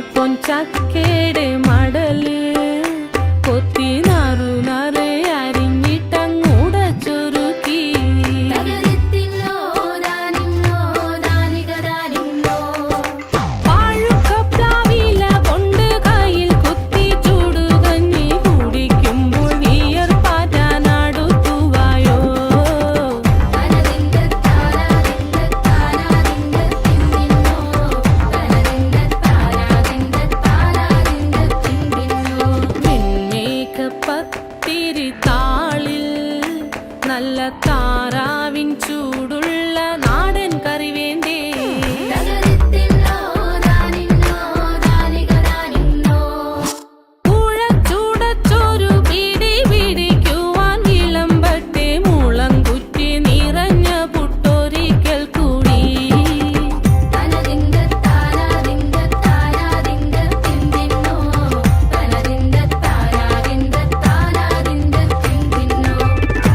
ಕೊಂಚ ಕೇಡೆ ಮಾಡಲಿ. కళ్ళ తారావించ